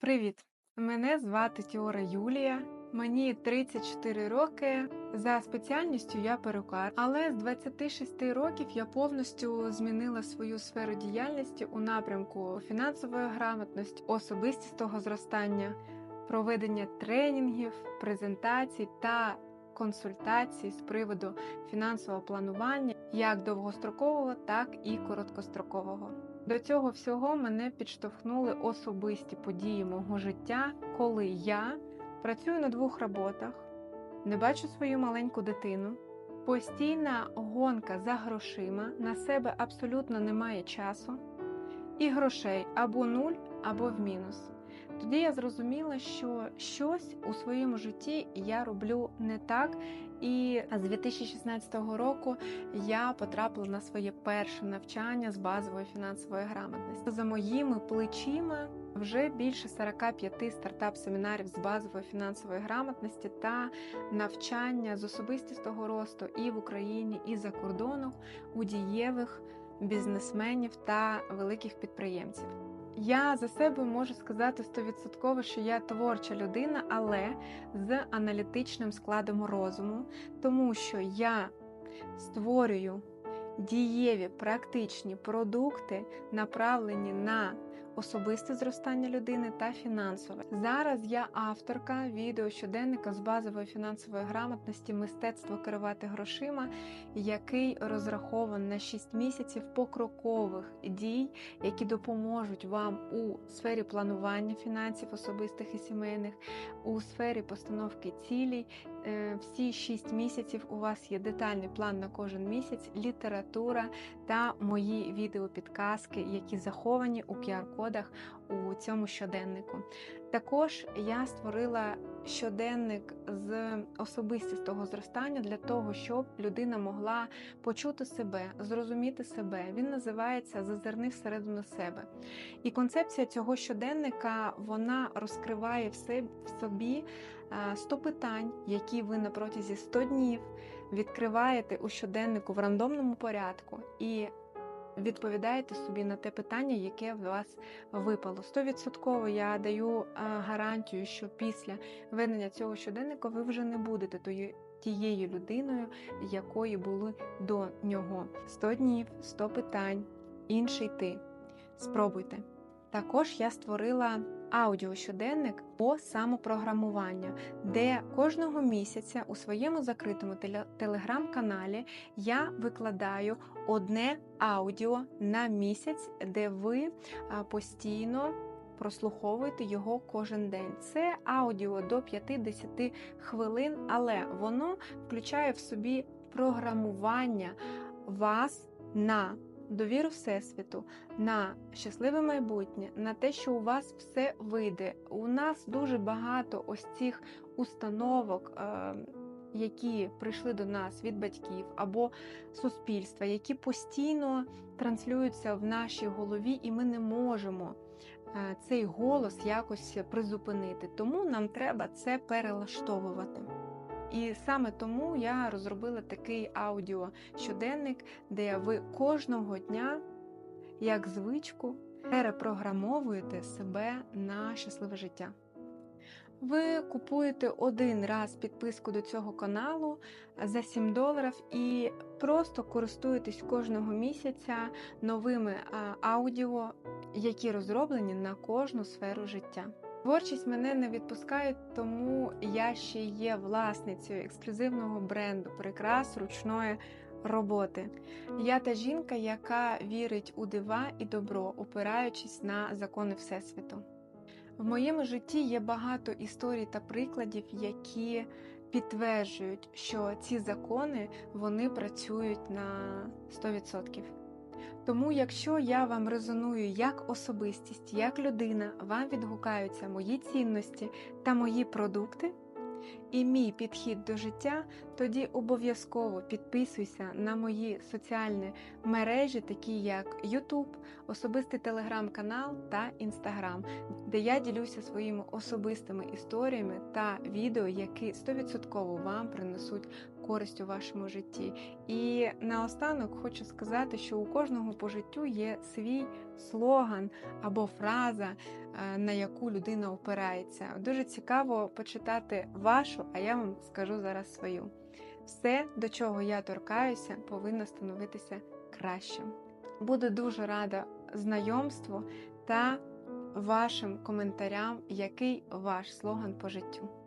Привіт! Мене звати Тіора Юлія. Мені 34 роки. За спеціальністю я перукар, але з 26 років я повністю змінила свою сферу діяльності у напрямку фінансової грамотності, особистістого зростання, проведення тренінгів, презентацій та консультацій з приводу фінансового планування як довгострокового, так і короткострокового. До цього всього мене підштовхнули особисті події мого життя, коли я працюю на двох роботах, не бачу свою маленьку дитину, постійна гонка за грошима, на себе абсолютно немає часу, і грошей або нуль, або в мінус. Тоді я зрозуміла, що щось у своєму житті я роблю не так. І з 2016 року я потрапила на своє перше навчання з базової фінансової грамотності. За моїми плечима вже більше 45 стартап-семінарів з базової фінансової грамотності та навчання з особистістого росту і в Україні, і за кордоном у дієвих бізнесменів та великих підприємців. Я за себе можу сказати стовідсотково, що я творча людина, але з аналітичним складом розуму, тому що я створюю дієві практичні продукти, направлені на особисте зростання людини та фінансове. Зараз я авторка відео щоденника з базової фінансової грамотності Мистецтво керувати грошима, який розрахований на 6 місяців покрокових дій, які допоможуть вам у сфері планування фінансів особистих і сімейних, у сфері постановки цілей. Всі 6 місяців у вас є детальний план на кожен місяць, література та мої відеопідказки, які заховані у QR-кодах у цьому щоденнику. Також я створила щоденник з особистістого зростання для того, щоб людина могла почути себе, зрозуміти себе. Він називається Зазирни всередину себе. І концепція цього щоденника вона розкриває в собі 100 питань, які ви на протязі 100 днів відкриваєте у щоденнику в рандомному порядку. і Відповідаєте собі на те питання, яке в вас випало. Стовідсотково я даю гарантію, що після ведення цього щоденника ви вже не будете тою, тією людиною, якої були до нього. 100 днів, 100 питань, інший ти. Спробуйте. Також я створила аудіощоденник по самопрограмуванню, де кожного місяця у своєму закритому телеграм-каналі я викладаю одне аудіо на місяць, де ви постійно прослуховуєте його кожен день. Це аудіо до 50 хвилин, але воно включає в собі програмування вас на довіру Всесвіту, на щасливе майбутнє, на те, що у вас все вийде. У нас дуже багато ось цих установок. Е, які прийшли до нас від батьків або суспільства, які постійно транслюються в нашій голові, і ми не можемо е, цей голос якось призупинити. Тому нам треба це перелаштовувати. І саме тому я розробила такий аудіо-щоденник, де ви кожного дня, як звичку, перепрограмовуєте себе на щасливе життя. Ви купуєте один раз підписку до цього каналу за 7 доларів і просто користуєтесь кожного місяця новими аудіо, які розроблені на кожну сферу життя. Творчість мене не відпускає, тому я ще є власницею ексклюзивного бренду прикрас ручної роботи. Я та жінка, яка вірить у дива і добро, опираючись на закони Всесвіту. В моєму житті є багато історій та прикладів, які підтверджують, що ці закони вони працюють на 100%. Тому, якщо я вам резоную як особистість, як людина, вам відгукаються мої цінності та мої продукти і мій підхід до життя, тоді обов'язково підписуйся на мої соціальні мережі, такі як YouTube, особистий телеграм-канал та Instagram, де я ділюся своїми особистими історіями та відео, які 100% вам принесуть користь у вашому житті. І наостанок хочу сказати, що у кожного по життю є свій слоган або фраза, е, на яку людина опирається. Дуже цікаво почитати вашу, а я вам скажу зараз свою. Все, до чого я торкаюся, повинно становитися кращим. Буду дуже рада знайомству та вашим коментарям, який ваш слоган по життю.